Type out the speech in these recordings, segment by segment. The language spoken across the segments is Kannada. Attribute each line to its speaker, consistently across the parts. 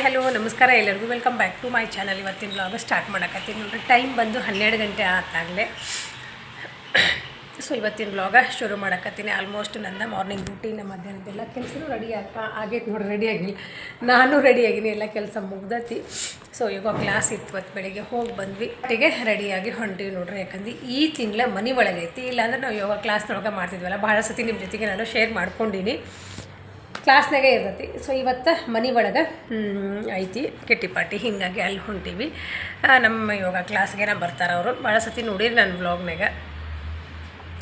Speaker 1: ಹಲೋ ನಮಸ್ಕಾರ ಎಲ್ಲರಿಗೂ. Welcome back to my channel ಇವತ್ತಿನ ಬ್ಲಾಗ್ ಸ್ಟಾರ್ಟ್ ಮಾಡಕತ್ತೀನಿ ನೋಡಿರಿ. ಟೈಮ್ ಬಂದು ಹನ್ನೆರಡು ಗಂಟೆ ಆತಾಗಲೇ ಸೊ ಇವತ್ತಿನ ಬ್ಲಾಗ ಶುರು ಮಾಡಕತ್ತೀನಿ. ಆಲ್ಮೋಸ್ಟ್ ನನ್ನ ಮಾರ್ನಿಂಗ್ ರೂಟೀನ್ ಮಧ್ಯಾಹ್ನದೆಲ್ಲ ಕೆಲಸನೂ ರೆಡಿ ಆಗ್ತಾ ಆಗೈತೆ ನೋಡಿ ರೆಡಿ ಆಗಿಲ್ಲ. ನಾನು ರೆಡಿ ಆಗಿನಿ, ಎಲ್ಲ ಕೆಲಸ ಮುಗ್ದತಿ. ಸೊ ಯೋಗ ಕ್ಲಾಸ್ ಇತ್ತು ಇವತ್ತು ಬೆಳಿಗ್ಗೆ. ಹೋಗಿ ಬಂದ್ವಿ. ಒಟ್ಟಿಗೆ ರೆಡಿಯಾಗಿ ಹೊಂಟಿವಿ ನೋಡ್ರಿ. ಯಾಕಂದ್ರೆ ಈ ತಿಂಗಳ ಮನೆ ಒಳಗೈತಿ. ಇಲ್ಲಾಂದ್ರೆ ನಾವು ಯೋಗ ಕ್ಲಾಸ್ನೊಳಗೆ ಮಾಡ್ತಿದ್ವಲ್ಲ ಭಾಳ ಸತಿ ನಿಮ್ಮ ಜೊತೆಗೆ ನಾನು ಶೇರ್ ಮಾಡ್ಕೊಂಡೀನಿ. ಕ್ಲಾಸ್ನಾಗೆ ಇರ್ತೈತಿ. ಸೊ ಇವತ್ತು ಮನೆ ಒಳಗೆ ಐತಿ ಕೆಟ್ಟಿ ಪಾರ್ಟಿ ಹೀಗಾಗಿ ಅಲ್ಲಿ ಹೊಂಟೀವಿ. ನಮ್ಮ ಯೋಗ ಕ್ಲಾಸ್ಗೆ ನಾ ಬರ್ತಾರೆ ಅವರು. ಭಾಳ ಸತಿ ನೋಡಿರಿ ನನ್ನ ಬ್ಲಾಗ್ನಾಗ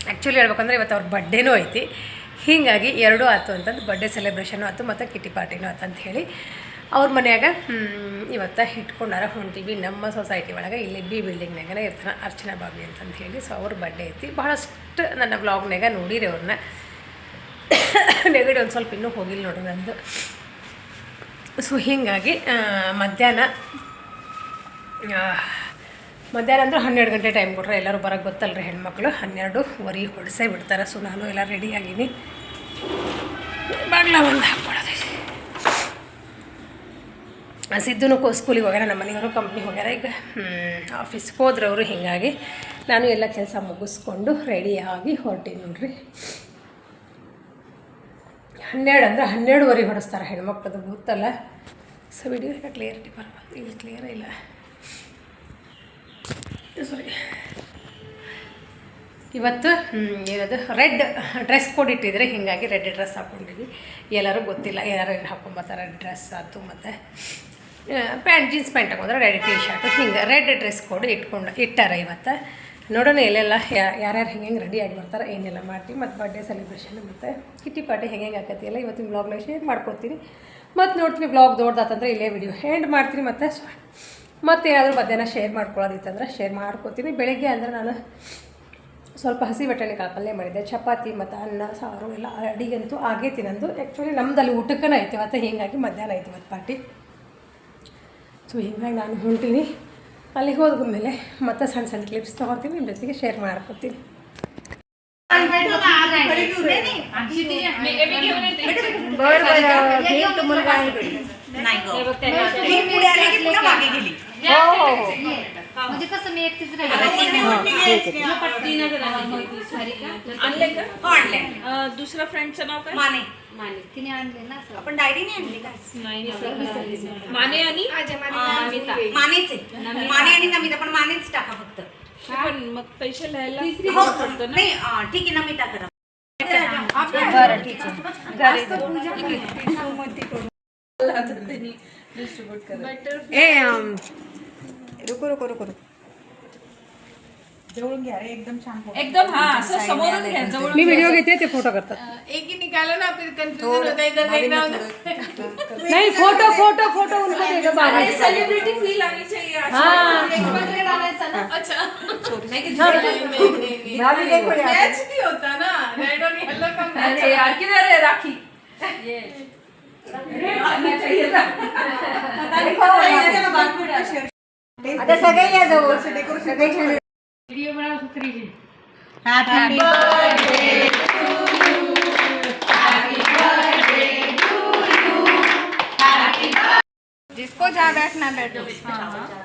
Speaker 1: ಆ್ಯಕ್ಚುಲಿ ಹೇಳ್ಬೇಕಂದ್ರೆ ಇವತ್ತು ಅವ್ರ ಬರ್ಡೇನೂ ಐತಿ. ಹೀಗಾಗಿ ಎರಡೂ ಆಯ್ತು ಅಂತಂದು ಬರ್ಡೇ ಸೆಲೆಬ್ರೇಷನು ಆಯ್ತು ಮತ್ತು ಕಿಟ್ಟಿ ಪಾರ್ಟಿನೂ ಆಯ್ತು ಅಂತ ಹೇಳಿ ಅವ್ರ ಮನೆಯಾಗ ಇವತ್ತು ಇಟ್ಕೊಂಡಾರ ಹೊಂಟೀವಿ. ನಮ್ಮ ಸೊಸೈಟಿ ಒಳಗೆ ಇಲ್ಲಿ ಬಿ ಬಿಲ್ಡಿಂಗ್ನಾಗನೇ ಇರ್ತಾನೆ ಅರ್ಚನಾ ಬಾಬಿ ಅಂತಂದು ಹೇಳಿ. ಸೊ ಅವ್ರ ಬರ್ಡೇ ಐತಿ. ಭಾಳಷ್ಟು ನನ್ನ ಬ್ಲಾಗ್ನಾಗ ನೋಡಿರಿ ಅವ್ರನ್ನ ನೆಗಡಿ ಒಂದು ಸ್ವಲ್ಪ ಇನ್ನೂ ಹೋಗಿಲ್ಲ ನೋಡ್ರಿ ನಂದು. ಸೊ ಹೀಗಾಗಿ ಮಧ್ಯಾಹ್ನ ಮಧ್ಯಾಹ್ನ ಅಂದ್ರೆ ಹನ್ನೆರಡು ಗಂಟೆ ಟೈಮ್ ಕೊಟ್ರೆ ಎಲ್ಲರೂ ಬರೋಕ್ಕೆ ಗೊತ್ತಲ್ರಿ ಹೆಣ್ಮಕ್ಳು. ಹನ್ನೆರಡು ವರಿ ಹೊಡೆಸೇ ಬಿಡ್ತಾರೆ. ಸೊ ನಾನು ಎಲ್ಲ ರೆಡಿ ಆಗೀನಿ ಬಾಗ್ಲ ಒಂದು ಹಾಕ್ಕೊಳ್ಳೋದು. ಸಿದ್ದೂ ಕೋ ಸ್ಕೂಲಿಗೆ ಹೋಗ್ಯಾರ, ನಮ್ಮ ಮನೆಯವರು ಕಂಪ್ನಿಗೆ ಹೋಗ್ಯಾರ. ಈಗ ಆಫೀಸ್ಗೆ ಹೋದ್ರವರು ಹೀಗಾಗಿ ನಾನು ಎಲ್ಲ ಕೆಲಸ ಮುಗಿಸ್ಕೊಂಡು ರೆಡಿಯಾಗಿ ಹೊರಟೀನಿ ನೋಡ್ರಿ. ಹನ್ನೆರಡು ಅಂದರೆ ಹನ್ನೆರಡುವರೆಗೆ ಹೊಡೆಸ್ತಾರೆ ಹೆಣ್ಮಕ್ಳದ್ದು ಗೊತ್ತಲ್ಲ? ಸೊ ವಿಡಿಯೋ ಈಗ ಕ್ಲಿಯರಿಟಿ ಬರಬಾರ್ದು ಇಲ್ಲಿ ಕ್ಲಿಯರ್ ಇಲ್ಲ. ಸಾರಿ ಇವತ್ತು ಏನದು? ರೆಡ್ ಡ್ರೆಸ್ ಕೋಡ್ ಇಟ್ಟಿದ್ರೆ ಹೀಗಾಗಿ ರೆಡ್ ಡ್ರೆಸ್ ಹಾಕ್ಕೊಂಡಿದ್ವಿ ಎಲ್ಲರೂ ಗೊತ್ತಿಲ್ಲ, ಯಾರು ಏನು ಹಾಕ್ಕೊಂಬತ್ತಾರೆ ಡ್ರೆಸ್ ಆಯ್ತು ಮತ್ತು. ಪ್ಯಾಂಟ್ ಜೀನ್ಸ್ ಪ್ಯಾಂಟ್ ಹಾಕೊಂಡ್ರೆ ರೆಡ್ ಟಿ ಶರ್ಟು ಹಿಂಗೆ ರೆಡ್ ಡ್ರೆಸ್ ಕೋಡ್ ಇಟ್ಕೊಂಡು, ಇಟ್ಟಾರೆ ಇವತ್ತು. ನೋಡೋಣ ಎಲ್ಲೆಲ್ಲ ಯಾರ್ಯಾರು ಹೆಂಗೆ ಹೆಂಗೆ ರೆಡಿ ಆಗಿ ಬರ್ತಾರೆ, ಏನೆಲ್ಲ ಮಾಡ್ತೀವಿ. ಮತ್ತು ಬರ್ಡೇ ಸೆಲೆಬ್ರೇಷನ್ ಮತ್ತು ಕಿಟ್ಟಿ ಪಾರ್ಟಿ ಹೆಂಗೆ ಹೆಂಗೆ ಆಕತಿ ಎಲ್ಲ ಇವತ್ತಿನ ಬ್ಲಾಗ್ನಾಗ ಶೇರ್ ಮಾಡ್ಕೊತೀನಿ ಮತ್ತು ನೋಡ್ತೀನಿ ಬ್ಲಾಗ್ ದೊಡ್ಡದಾತಂದ್ರೆ ಇಲ್ಲೇ ವಿಡಿಯೋ ಹ್ಯಾಂಡ್ ಮಾಡ್ತೀನಿ ಮತ್ತು ಮತ್ತೆ ಏನಾದರೂ ಮಧ್ಯಾಹ್ನ ಶೇರ್ ಮಾಡ್ಕೊಳ್ಳೋದಿತ್ತಂದ್ರೆ ಶೇರ್ ಮಾಡ್ಕೊತೀನಿ ಬೆಳಗ್ಗೆ ಅಂದರೆ ನಾನು ಸ್ವಲ್ಪ ಹಸಿ ಬಟಾಣಿಕಾಳು ಪಲ್ಯ ಮಾಡಿದ್ದೆ. ಚಪಾತಿ ಮತ್ತು ಅನ್ನ, ಸಾರು ಎಲ್ಲ ಅಡಿಗಂತೂ ಆಗೈತಿ ನಂದು. ಆ್ಯಕ್ಚುಲಿ ನಮ್ಮದಲ್ಲಿ ಊಟಕ್ಕನ ಐತೆ ಮತ್ತು ಹೀಗಾಗಿ ಮಧ್ಯಾಹ್ನ ಐತೆ ಇವತ್ತು ಪಾರ್ಟಿ ಸೊ ಹೀಗಾಗಿ ನಾನು ಹೊಂಟೀನಿ. ಅಲ್ಲಿಗೆ ಹೋದ್ಮೇಲೆ ಮತ್ತೆ ಸಣ್ಣ ಸಣ್ಣ ಕ್ಲಿಪ್ಸ್ ತೊಗೊತೀನಿ ನಿಮ್ಮ ಜೊತೆಗೆ ಶೇರ್ ಮಾಡ್ಕೊತೀನಿ
Speaker 2: बर बर
Speaker 3: म्हणजे कसं मी एकटीच राहिले.
Speaker 4: दुसऱ्या फ्रेंडचं नाव काय?
Speaker 5: माने.
Speaker 3: माने. तिने आणले ना
Speaker 5: आपण डायरीने आणली का?
Speaker 4: माने आणि?
Speaker 5: मानेच. आहे माने आणि नमिता पण मानेच टाका फक्त.
Speaker 4: पण मग पैसे लिहायला
Speaker 5: हो नाही ठीक आहे नमिता करा.
Speaker 2: बरं ठीक आहे.
Speaker 1: ಏ
Speaker 2: रुको रुको रुको रुको
Speaker 4: एकदम एकदम
Speaker 1: मी घेते ते फ़ोटो एक निकालो ना होता इधर नहीं फ़ोटो फ़ोटो फ़ोटो उनको
Speaker 4: सेलिब्रिटी फील आनी चाहिए
Speaker 1: हाँ. एक ना.
Speaker 4: अच्छा.
Speaker 2: नहीं देखो मैच
Speaker 4: भी होता ना. रेड और येलो का मैच अरे यार किधर है राखी. ये रेड चाहिए था पता नहीं कौन है बात शेयर
Speaker 2: आता सगळे या जवळ सगळे छान व्हिडिओ बनाव सुत्रीजी हॅपी बर्थडे जिसको जहाँ बैठना बैठो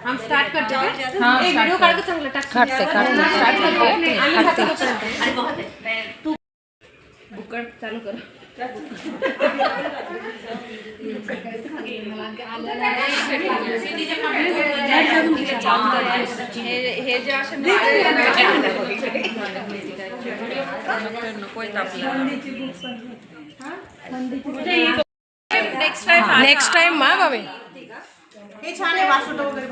Speaker 1: हम स्टार्ट कर देंगे हाँ
Speaker 3: एक वीडियो काट के चांगला टाक
Speaker 1: काट से काट से स्टार्ट कर
Speaker 5: दो आम्ही हातात करतो तू
Speaker 4: बुकड चालू कर हे जे असे नकोय नेक्स्ट टाइम
Speaker 1: नेक्स्ट टाइम मा
Speaker 5: हे छान आहे वासोटा वगैरे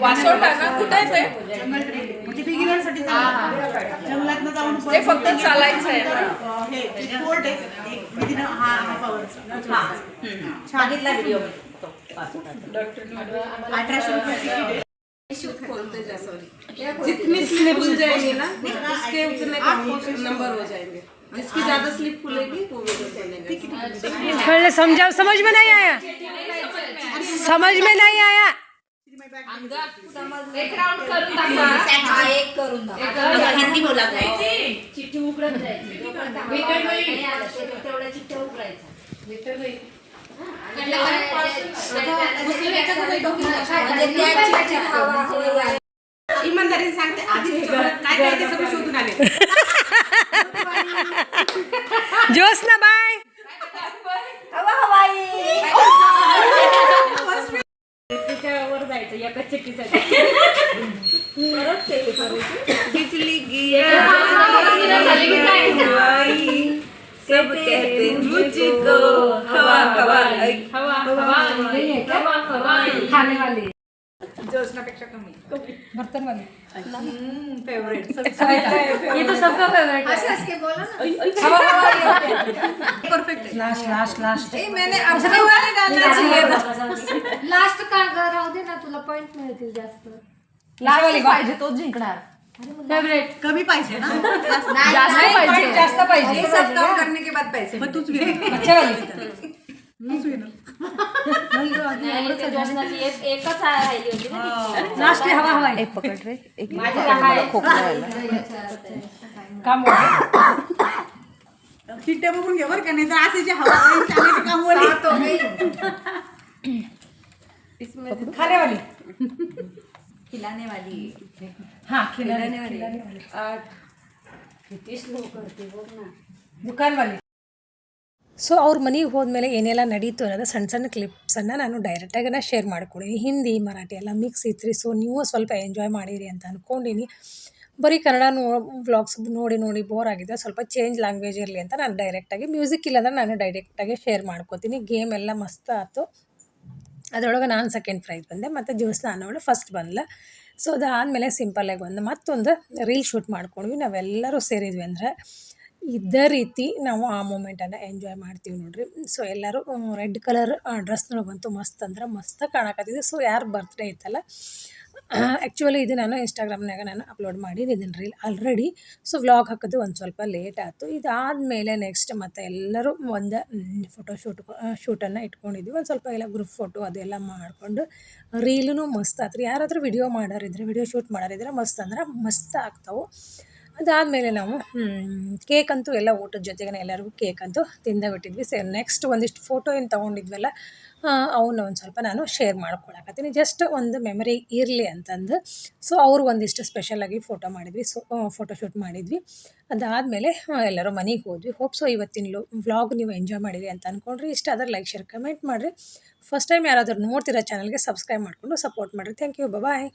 Speaker 4: वासोटा ना कुठे आहे ते
Speaker 5: जंगलात जाऊन
Speaker 4: ते फक्त चालायचं आहे.
Speaker 5: अं, हे फोर्ट आहे. एक हा हा छान इथला व्हिडिओ अठराशे रुपये
Speaker 6: जितनी स्लिप खुल जाएँगे ना उसके उतने नंबर हो जाएँगे। जिसकी ज़्यादा स्लिप खुलेगी वो
Speaker 1: समझाओ समझ में नहीं आया। समझ में नहीं आया।
Speaker 3: एक राऊंड करून दाखवा.
Speaker 5: एक करून हिंदी बोला
Speaker 3: चिठ्ठी उघडत जायची. तेवढ्या चिठ्ठ्या
Speaker 5: इमानदारीने सांगते आधी काय काय ते सगळं शोधून आले.
Speaker 1: ज्योत्स्ना
Speaker 6: बिजली गिया सब कहते मुझको हवा हवा
Speaker 3: हवा हवा हवा हवा खाने वाली।
Speaker 5: जोशनापेक्षा कमी
Speaker 1: बर्तन वाली।
Speaker 5: फेवरेट
Speaker 3: ये तो सबका फेवरेट है।
Speaker 5: परफेक्ट
Speaker 1: लास्ट लास्ट लास्ट
Speaker 6: मैंने अपने वाले डालना चाहिए।
Speaker 3: पॉइंट मिळतील जास्त.
Speaker 1: लास्ट पाहिजे तोच जिंकणार.
Speaker 3: फेवरेट
Speaker 5: कमी पाहिजे ना.
Speaker 1: जास्त पाहिजे. जास्त पाहिजे.
Speaker 6: सब काम करने के बाद पैसे
Speaker 5: मग तूच.
Speaker 1: अच्छा वाली.
Speaker 5: तूच
Speaker 3: एकच राहिली होती.
Speaker 1: लास्ट हवा हवा एक पकड रे. एक काम
Speaker 5: बघून घे बरं का नाही तर असे जे हवा चालायचे काम वाले.
Speaker 1: खाने वाली
Speaker 2: खिलाने वाली
Speaker 1: हाँ खिलाने वाली ದುಕಾನ್ ವಾಲಿ ಸೊ ಅವ್ರ ಮನೆಗೆ ಹೋದ್ಮೇಲೆ ಏನೆಲ್ಲ ನಡೀತು ಅನ್ನೋದು ಸಣ್ಣ ಸಣ್ಣ ಕ್ಲಿಪ್ಸನ್ನು ನಾನು ಡೈರೆಕ್ಟಾಗಿ ಶೇರ್ ಮಾಡ್ಕೊಂಡಿನಿ ಹಿಂದಿ ಮರಾಠಿ ಎಲ್ಲ ಮಿಕ್ಸ್ ಇತ್ತು ಸೊ ನೀವು ಸ್ವಲ್ಪ ಎಂಜಾಯ್ ಮಾಡಿರಿ ಅಂತ ಅಂದ್ಕೊಂಡಿನಿ ಬರೀ ಕನ್ನಡ ನೋ ವ್ಲಾಗ್ಸ್ ನೋಡಿ ನೋಡಿ ಬೋರ್ ಆಗಿದೆ ಸ್ವಲ್ಪ ಚೇಂಜ್ ಲ್ಯಾಂಗ್ವೇಜ್ ಇರಲಿ ಅಂತ ನಾನು ಡೈರೆಕ್ಟಾಗಿ ಮ್ಯೂಸಿಕ್ ಇಲ್ಲಾಂದ್ರೆ ನಾನು ಡೈರೆಕ್ಟಾಗಿ ಶೇರ್ ಮಾಡ್ಕೋತೀನಿ ಗೇಮ್ ಎಲ್ಲ ಮಸ್ತ್ ಆಯ್ತು ಅದರೊಳಗೆ ನಾನು ಸೆಕೆಂಡ್ ಪ್ರೈಸ್ ಬಂದೆ, ಮತ್ತು ನಾನು ಅನ್ನೋಳು ಫಸ್ಟ್ ಬಂದ್ಲು. ಸೊ ಅದಾದಮೇಲೆ ಸಿಂಪಲ್ಲಾಗಿ ಒಂದು ಮತ್ತೊಂದು ರೀಲ್ ಶೂಟ್ ಮಾಡ್ಕೊಂಡ್ವಿ, ನಾವೆಲ್ಲರೂ ಸೇರಿದ್ವಿ ಅಂದರೆ ಇದೇ ರೀತಿ ನಾವು ಆ ಮೂಮೆಂಟನ್ನು ಎಂಜಾಯ್ ಮಾಡ್ತೀವಿ ನೋಡ್ರಿ. ಸೊ ಎಲ್ಲರೂ, ರೆಡ್ ಕಲರ್ ಡ್ರೆಸ್ನೊಳಗಂತೂ ಮಸ್ತ್ ಅಂದ್ರೆ ಮಸ್ತ್ ಕಾಣಕತ್ತಿದ್ವಿ. ಸೊ ಯಾರು ಬರ್ತ್ಡೇ ಇತ್ತಲ್ಲ ಆ್ಯಕ್ಚುಲಿ ಇದು ನಾನು ಇನ್ಸ್ಟಾಗ್ರಾಮ್ನಾಗ ನಾನು ಅಪ್ಲೋಡ್ ಮಾಡಿದ್ದೀನಿ ರೀಲ್ ಆಲ್ರೆಡಿ ಸೊ ವ್ಲಾಗ್ ಹಾಕೋದು ಒಂದು ಸ್ವಲ್ಪ ಲೇಟ್ ಆಯಿತು. ಇದಾದಮೇಲೆ ನೆಕ್ಸ್ಟ್ ಮತ್ತು ಎಲ್ಲರೂ ಒಂದು ಫೋಟೋ ಶೂಟ್ ಶೂಟನ್ನು ಇಟ್ಕೊಂಡಿದ್ವಿ. ಒಂದು ಸ್ವಲ್ಪ ಎಲ್ಲ ಗ್ರೂಪ್ ಫೋಟೋ ಅದೆಲ್ಲ ಮಾಡಿಕೊಂಡು ರೀಲೂ ಮಸ್ತ್ ರೀ ಯಾರಾದರೂ ವಿಡಿಯೋ ಮಾಡೋರಿದ್ರೆ ವಿಡಿಯೋ ಶೂಟ್ ಮಾಡೋರಿದ್ರೆ ಮಸ್ತ್ ಅಂದ್ರೆ ಮಸ್ತ್ ಆಗ್ತಾವೆ. ಅದಾದಮೇಲೆ ನಾವು ಕೇಕ್ ಅಂತೂ ಎಲ್ಲ ಊಟದ ಜೊತೆಗೆ ಎಲ್ಲರಿಗೂ ಕೇಕ್ ಅಂತೂ ತಿಂದ ಬಿಟ್ಟಿದ್ವಿ ನೆಕ್ಸ್ಟ್ ಒಂದಿಷ್ಟು ಫೋಟೋ ಏನು ತೊಗೊಂಡಿದ್ವಲ್ಲ ಅವನ್ನ ಒಂದು ಸ್ವಲ್ಪ ನಾನು ಶೇರ್ ಮಾಡ್ಕೊಳಕತ್ತೀನಿ. ಜಸ್ಟ್ ಒಂದು ಮೆಮರಿ ಇರಲಿ ಅಂತಂದು. ಸೊ ಅವ್ರು ಒಂದಿಷ್ಟು ಸ್ಪೆಷಲಾಗಿ ಫೋಟೋ ಮಾಡಿದ್ವಿ. ಸೊ ಫೋಟೋ ಶೂಟ್ ಮಾಡಿದ್ವಿ. ಅದಾದಮೇಲೆ ಎಲ್ಲರೂ ಮನೆಗೆ ಹೋದ್ವಿ. ಹೋಪ್ ಸೊ ಇವತ್ತಿನ ವ್ಲಾಗ್ ನೀವು ಎಂಜಾಯ್ ಮಾಡಿದ್ರಿ ಅಂತ ಅಂದ್ಕೊಂಡ್ರಿ ಇಷ್ಟ ಆದ್ರೆ ಲೈಕ್ ಶೇರ್ ಕಮೆಂಟ್ ಮಾಡಿರಿ. ಫಸ್ಟ್ ಟೈಮ್ ಯಾರಾದರೂ ನೋಡ್ತಿರೋ ಚಾನಲ್ಗೆ ಸಬ್ಸ್ಕ್ರೈಬ್ ಮಾಡಿಕೊಂಡು ಸಪೋರ್ಟ್ ಮಾಡಿರಿ. Thank you bye